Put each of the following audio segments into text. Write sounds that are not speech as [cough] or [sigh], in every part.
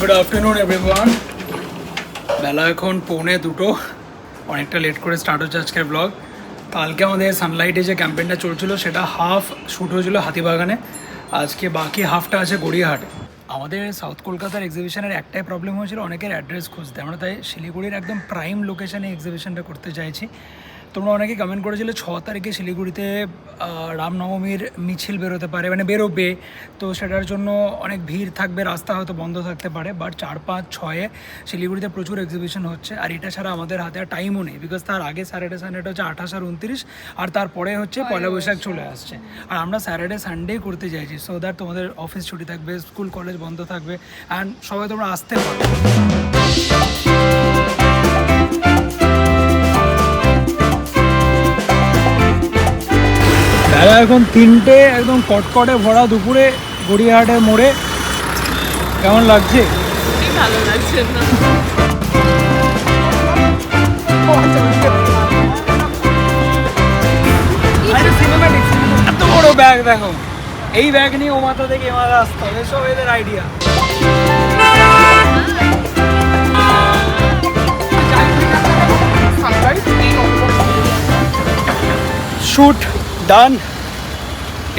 Good afternoon everyone বেলা এখন পৌনে দুটো। অনেকটা লেট করে স্টার্ট হচ্ছে আজকের ব্লগ কালকে আমাদের সানলাইটে যে ক্যাম্পেনটা চলছিল, সেটা হাফ শ্যুট হয়েছিল হাতিবাগানে। আজকে বাকি হাফটা আছে গড়িয়াহাটে। আমাদের সাউথ কলকাতার এক্সিবিশনের একটাই প্রবলেম হয়েছিল, অনেকের অ্যাড্রেস খুঁজতে। আমরা তাই শিলিগুড়ির একদম প্রাইম লোকেশানে এক্সিবিশনটা করতে চাইছি। তোমরা অনেকে কমেন্ট করেছিলে ছ তারিখে শিলিগুড়িতে রামনবমীর মিছিল বেরোতে পারে মানে বেরোবে। তো সেটার জন্য অনেক ভিড় থাকবে রাস্তা হয়তো বন্ধ থাকতে পারে বাট চার পাঁচ ছয়ে শিলিগুড়িতে প্রচুর এক্সিবিশন হচ্ছে। আর এটা ছাড়া আমাদের হাতে আর টাইমও নেই বিকজ তার আগে স্যাটারডে সানডেটা হচ্ছে আঠাশ আর উনত্রিশ আর তারপরে হচ্ছে পয়লা বৈশাখ চলে আসছে। আর আমরা স্যাটারডে সানডে করতে চাইছি সো দ্যাট তোমাদের অফিস ছুটি থাকবে স্কুল কলেজ বন্ধ থাকবে অ্যান্ড সবাই তোমরা আসতে পারো। বেলা এখন তিনটে একদম কটকটে ভরা দুপুরে গড়িয়াহাটের মোড়ে। কেমন লাগছে? ভালো লাগছে না। এত বড় ব্যাগ দেখো। এই ব্যাগ নিয়ে ও মাথা থেকে এ মাথা আসতে। হবে সব এদের আইডিয়া শুট ডান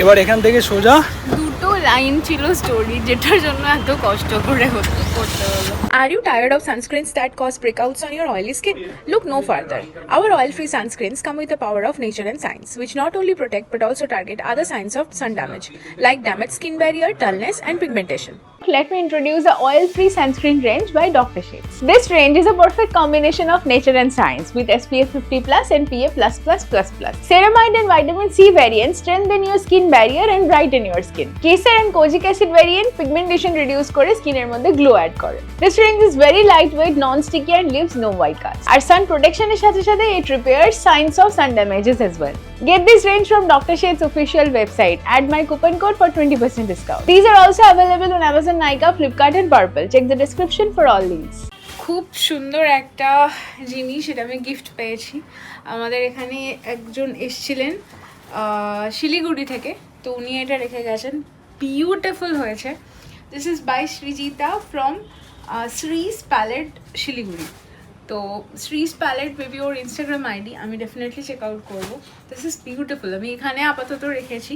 এবার এখান থেকে সোজা দুটো লাইন ছিল স্টোরি যেটার জন্য এত কষ্ট করে হতে করতে হলো Are you tired of sunscreens that cause breakouts on your oily skin? Look no further. Our oil free sunscreens come with the power of nature and science, which not only protect but also target other signs of sun damage, like damaged skin barrier, dullness, and pigmentation. let me introduce the oil-free sunscreen range by Dr. Shades. This range is a perfect combination of nature and science with SPF 50 plus and PA++++. Ceramide and vitamin C variants strengthen your skin barrier and brighten your skin. Kesar and kojic acid variant pigmentation reduce করে স্কিনের মধ্যে glow add করে। This ring is very light weight non sticky and leaves no white কাজ আর sun প্রোটেকশনের সাথে সাথে it repair signs of sun damages as well get this range from doctor Sheth's official website add my coupon code for twenty percent discount these are also available on Amazon Nykaa Flipkart and Purplle check the description for all links খুব সুন্দর একটা জিনিস সেটা আমি gift পেয়েছি। আমাদের এখানে একজন এসছিলেন শিলিগুড়ি থেকে। তো উনি এটা রেখে গেছেন। বিউটিফুল হয়েছে। This is by Srijita from Sree's palette Siliguri তো শ্রীস প্যালেট মেবি ওর ইনস্টাগ্রাম আইডি আমি ডেফিনেটলি চেক আউট করব। দিস ইজ বিউটিফুল আমি এখানে আপাতত রেখেছি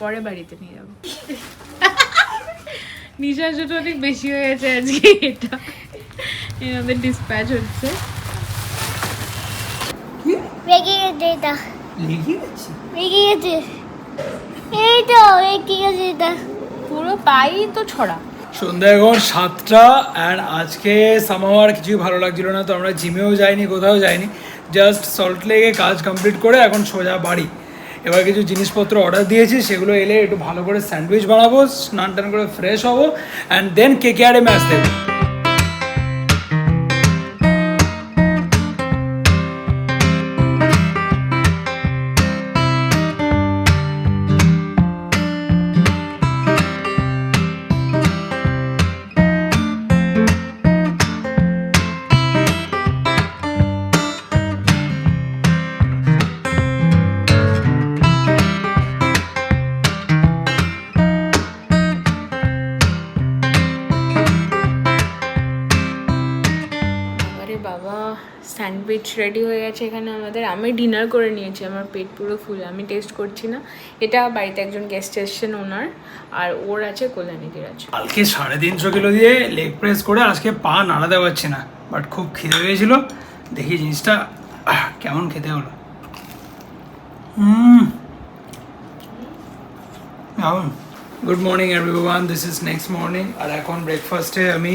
পরে বাড়িতে নিয়ে যাব। [laughs] নিঃশ্বাসটা অনেক বেশি হয়েছে আজকে এটা। এনাদের ডিসপ্যাচ হচ্ছে। বেরিয়ে দে এটা লিখিয়ে দিচ্ছি বেরিয়ে দে এই তো বেরিয়ে এটা পুরো পাই তো ছড়া। সন্ধ্যা এখন সাতটা অ্যান্ড আজকে সামাওয়ার কিছুই ভালো লাগছিল না, তো আমরা জিমেও যাইনি, কোথাও যাইনি। জাস্ট সল্ট লেগে কাজ কমপ্লিট করে এখন সোজা বাড়ি। এবার কিছু জিনিসপত্র অর্ডার দিয়েছি, সেগুলো এলে একটু ভালো করে স্যান্ডউইচ বানাবো স্নান টান করে ফ্রেশ হব অ্যান্ড দেন কে কে আরে ম্যাচ দেবো। স্যান্ডউইচ রেডি হয়ে গেছে এখানে আমাদের। আমি ডিনার করে নিয়েছি, আমার পেট পুরো ফুল আমি টেস্ট করছি না। এটা বাড়িতে একজন গেস্ট এসছেন ওনার, আর ওর আছে কল্যাণীদের আছে। কালকে সাড়ে তিনশো কিলো দিয়ে লেগ প্রেস করে আজকে পা নাড়াতে পারছি না বাট খুব খিদে পেয়েছিল। দেখি জিনিসটা কেমন খেতে হলো। Good morning everyone this is next morning আর এখন ব্রেকফাস্টে আমি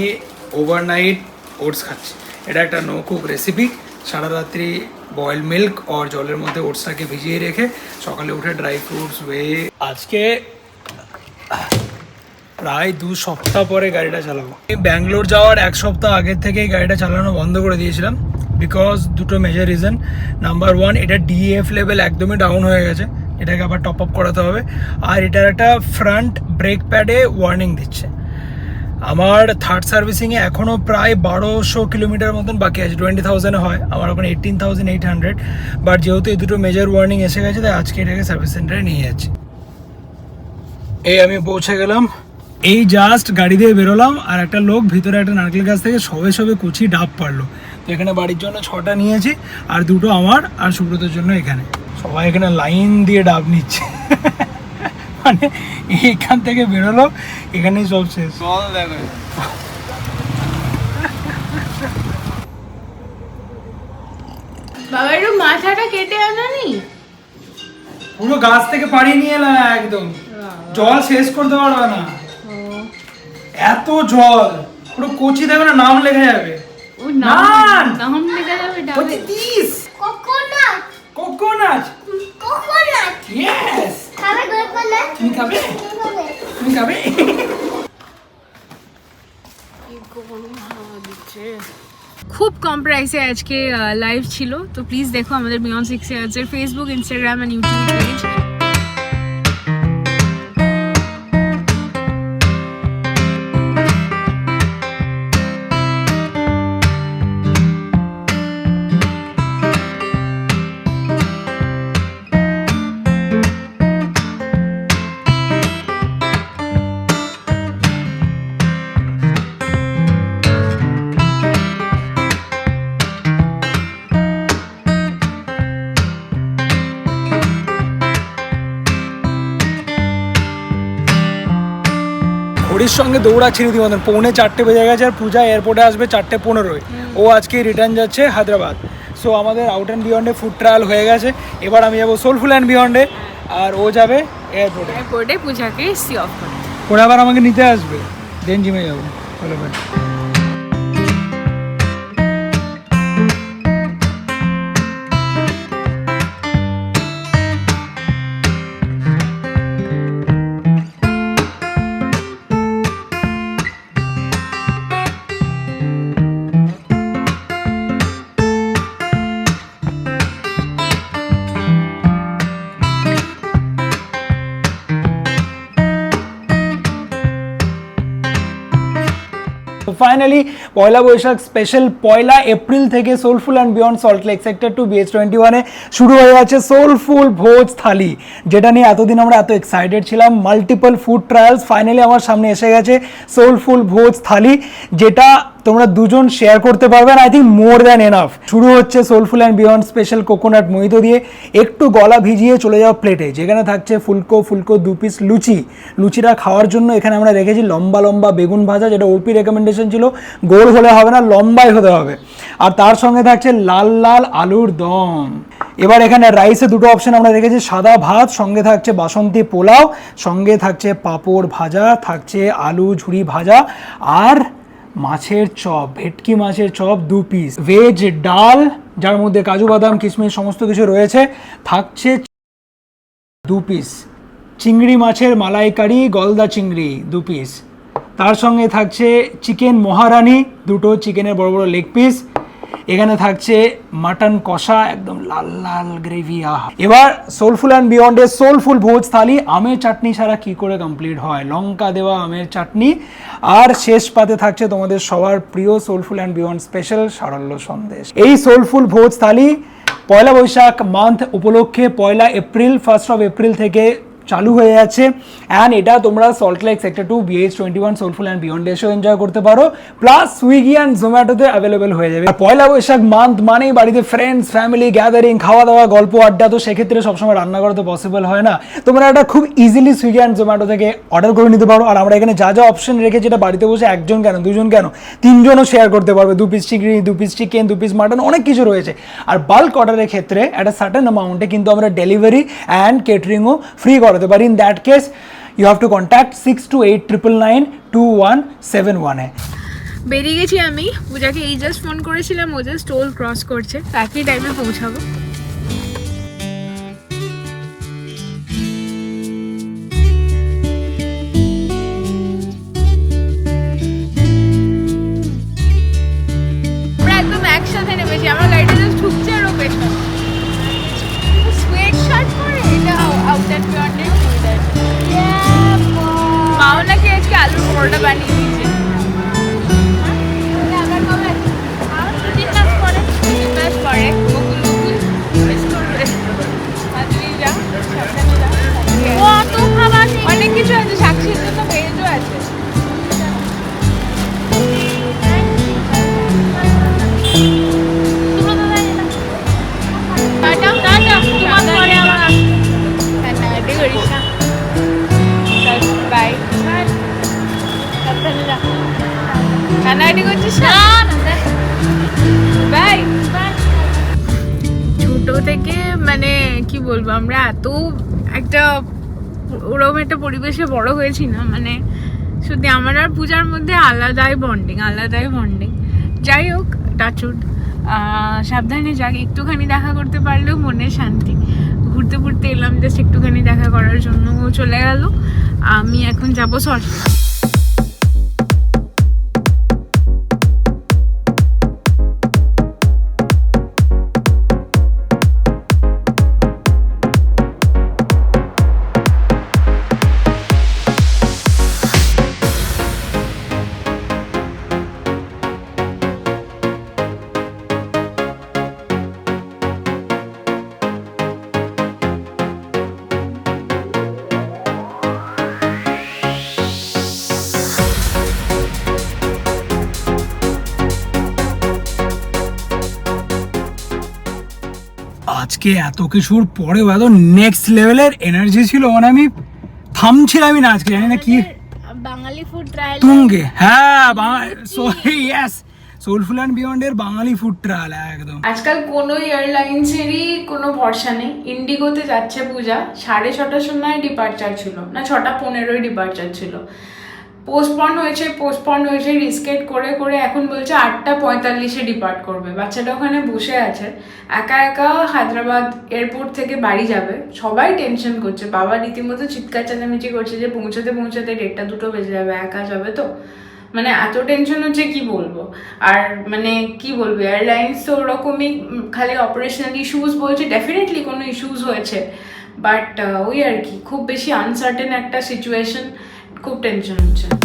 ওভারনাইট ওটস খাচ্ছি। এটা একটা নো কুক রেসিপি সারা রাত্রি বয়েল মিল্ক আর জলের মধ্যে ওটসটাকে ভিজিয়ে রেখে সকালে উঠে ড্রাই ফ্রুটস ওয়ে আজকে প্রায় দু সপ্তাহ পরে গাড়িটা চালাবো। আমি ব্যাঙ্গালোর যাওয়ার এক সপ্তাহ আগের থেকেই গাড়িটা চালানো বন্ধ করে দিয়েছিলাম বিকজ দুটো মেজর রিজন নাম্বার ওয়ান এটা ডিএফ লেভেল একদমই ডাউন হয়ে গেছে। এটাকে আবার টপ আপ করাতে হবে। আর এটার একটা ফ্রন্ট ব্রেক প্যাডে ওয়ার্নিং দিচ্ছে। আমার থার্ড সার্ভিসিংয়ে এখনও প্রায় বারোশো কিলোমিটার মতন বাকি আছে টোয়েন্টি থাউজেন্ডে হয়। আমার ওখানে eighteen thousand eight hundred but যেহেতু এই দুটো মেজর ওয়ার্নিং এসে গেছে, তাই আজকে এটাকে সার্ভিস সেন্টারে নিয়ে যাচ্ছি। এই আমি পৌঁছে গেলাম। এই জাস্ট গাড়ি দিয়ে বেরোলাম, আর একটা লোক ভিতরে একটা নারকেল গাছ থেকে সবে সবে কুচি ডাব পারল তো এখানে বাড়ির জন্য ছটা নিয়েছি, আর দুটো আমার আর সুব্রতের জন্য এখানে। সবাই এখানে লাইন দিয়ে ডাব নিচ্ছে। মানে এখান থেকে বেরোলো এখানেই সব শেষ। জল বাবা একটু মাথাটা কেটে আনানি? পুরো গাছ থেকে পাড়ি নিয়ে এলাম একদম। জল শেষ করতে পারবে না। এত জল। পুরো কচি দেবে না নাম লেখা যাবে। না। নাম লেখা যাবে কোকোনাট কোকোনাট কোকোনাট ইয়েস খাবে কোকোনাট তুমি খাবে? তুমি খাবে? খুব কম প্রাইসে আজকে লাইভ ছিল। তো প্লিজ দেখো আমাদের beyond six ইয়ার্সের Facebook Instagram and YouTube page সঙ্গে দৌড়াচ্ছি রীতিমতন পৌনে চারটে বেজে গেছে আর পূজা এয়ারপোর্টে আসবে চারটে পনেরোয়। ও আজকে রিটার্ন যাচ্ছে হায়দ্রাবাদ। সো আমাদের আউট অ্যান্ড বিয়ন্ডে ফুড ট্রায়াল হয়ে গেছে। এবার আমি যাব সোলফুল অ্যান্ড বিয়ন্ডে আর ও যাবে এয়ারপোর্টে এয়ারপোর্টে পূজাকে সি অফ করে। ওরা আবার আমাকে নিতে আসবে। দেন জিমে যাব। চলো ফাইনালি পয়লা বৈশাখ স্পেশাল পয়লা এপ্রিল থেকে Soulful and Beyond Salt Lake sector two BS twenty ওয়ানে শুরু হয়ে গেছে সোলফুল ভোজ থালি, যেটা নিয়ে এতদিন আমরা এত এক্সাইটেড ছিলাম। মাল্টিপল ফুড ট্রায়ালস ফাইনালি আমার সামনে এসে গেছে সোলফুল ভোজ থালি, যেটা তোমরা দুজন শেয়ার করতে পারবে I think more than enough শুরু হচ্ছে Soulful and Beyond special coconut mojito দিয়ে একটু গলা ভিজিয়ে চলে যাওয়া প্লেটে যেখানে থাকছে ফুলকো ফুলকো দু পিস লুচি। লুচিটা খাওয়ার জন্য এখানে আমরা রেখেছি লম্বা লম্বা বেগুন ভাজা, যেটা ওপি রেকমেন্ডেশন ছিল। গোল হলে হবে না, লম্বাই হতে হবে। আর তার সঙ্গে থাকছে লাল লাল আলুর দম। এবার এখানে রাইসে দুটো অপশন আমরা রেখেছি, সাদা ভাত, সঙ্গে থাকছে বাসন্তী পোলাও, সঙ্গে থাকছে পাঁপড় ভাজা, থাকছে আলু ঝুড়ি ভাজা, আর মাছের চপ, ভেটকি মাছের চপ দু পিস ভেজ ডাল, যার মধ্যে কাজু, বাদাম, কিশমিশ সমস্ত কিছু রয়েছে, থাকছে দু পিস চিংড়ি মাছের মালাইকারি, গলদা চিংড়ি দু পিস তার সঙ্গে থাকছে চিকেন মহারানি, দুটো চিকেনের বড় বড় লেগ পিস এখানে থাকছে মাটন কষা, একদম লাল লাল গ্রেভি আহ। এবার সোলফুল অ্যান্ড বিয়ন্ডের সোলফুল ভোজ থালি, আমের চাটনি ছাড়া কি করে কমপ্লিট হয়? লঙ্কা দেওয়া আমের চাটনি। আর শেষ পাতে থাকছে তোমাদের সবার প্রিয় Soulful and Beyond special Saralya Sandesh. এই সোলফুল ভোজ থালি, পয়লা বৈশাখ মান্থ উপলক্ষে পয়লা এপ্রিল ফার্স্ট অফ এপ্রিল থেকে চালু হয়ে যাচ্ছে অ্যান্ড এটা তোমরা Salt Lake sector two BH twenty one Soulful and Beyond এসেও এনজয় করতে পারো। প্লাস সুইগি অ্যান্ড জোম্যাটোতে অ্যাভেলেবেল হয়ে যাবে। পয়লা বৈশাখ মান্থ মানেই বাড়িতে ফ্রেন্ডস ফ্যামিলি গ্যাদারিং খাওয়া দাওয়া গল্প, আড্ডা তো সেক্ষেত্রে সবসময় রান্না করা তো পসিবল হয় না। তোমরা এটা খুব ইজিলি সুইগি অ্যান্ড জোম্যাটো থেকে অর্ডার করে নিতে পারো। আর আমরা এখানে যা যা অপশন রেখেছি এটা বাড়িতে বসে একজন কেন, দুজন কেন, তিনজনও শেয়ার করতে পারবে। দু পিস চিংড়ি দু পিস চিকেন দু পিস মাটন অনেক কিছু রয়েছে। আর বাল্ক অর্ডারের ক্ষেত্রে একটা সার্টেন অ্যামাউন্টে কিন্তু আমরা ডেলিভারি অ্যান্ড কেটারিংও ফ্রি করাতে পারি। In that case you have to contact six two eight triple nine two one seven ওয়ানে বেরিয়ে গেছি আমি। পূজাকে এই জাস্ট ফোন করেছিলাম, ও জাস্ট টোল ক্রস করছে। একই টাইমে পৌঁছাবো। আমরা এত একটা ওরকম একটা পরিবেশে বড় হয়েছি না মানে সত্যি আমার আর পূজার মধ্যে আলাদাই বন্ডিং আলাদাই বন্ডিং যাই হোক টাচুড সাবধানে যাক, একটুখানি দেখা করতে পারলেও মনে শান্তি। ঘুরতে ঘুরতে এলাম জাস্ট একটুখানি দেখা করার জন্য চলে গেল। আমি এখন যাব সরস্বতী আজকে এত কিছুর পরেও এত নেক্সট লেভেলের এনার্জি ছিল মানে আমি থামছিলামই না আজকে জানি না কি। বাঙালি ফুড ট্রায়াল তুঙ্গে হ্যাঁ সো ইয়েস সোলফুল অ্যান্ড বিয়ন্ডের বাঙালি ফুড ট্রায়াল একদম। আজকাল কোনো এয়ারলাইন্সেরই কোনো ভরসা নেই। ইন্ডিগোতে যাচ্ছে পূজা সাড়ে ছটার সময় ডিপার্চার ছিল না ছটা পনেরোই ডিপার্চার ছিল। পোস্টপন হয়েছে পোস্টপন হয়েছে রিস্কেট করে করে এখন বলছে আটটা পঁয়তাল্লিশে ডিপার্ট করবে। বাচ্চাটা ওখানে বসে আছে। একা একা হায়দ্রাবাদ এয়ারপোর্ট থেকে বাড়ি যাবে। সবাই টেনশন করছে। বাবা রীতিমতো চিৎকার চেঁচামেচি করছে যে পৌঁছাতে পৌঁছাতে ডেটটা দুটো বেজে যাবে, একা যাবে তো? মানে এত টেনশন হচ্ছে কি বলব? আর মানে কি বলব? এয়ারলাইন্স তো ওরকমই খালি অপারেশনাল ইস্যুস বলছে ডেফিনেটলি কোনো ইস্যুস হয়েছে। বাট ওই আর কি, খুব বেশি আনসার্টেন একটা সিচুয়েশন খুব টেনশন হচ্ছে